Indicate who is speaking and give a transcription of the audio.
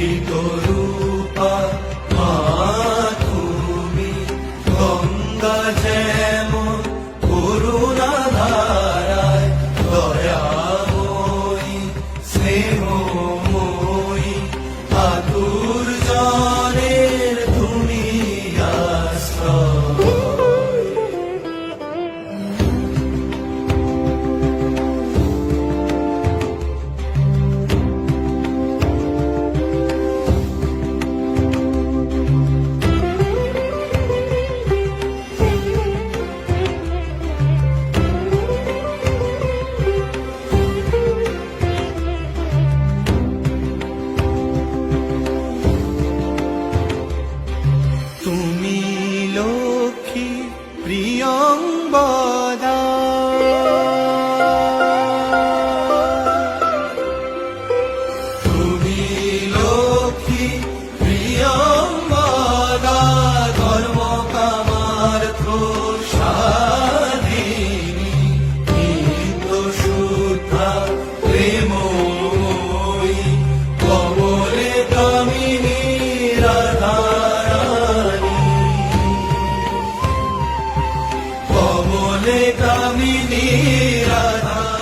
Speaker 1: অমৃত রূপা মা তুমি গঙ্গা যেমন করুণা ধারায় দয়াময়ী স্নেহময়ী প্রিয়ঙ্বদা তুমি লক্ষ্মী প্রিয়ঙ্বদা কামিনী রাধা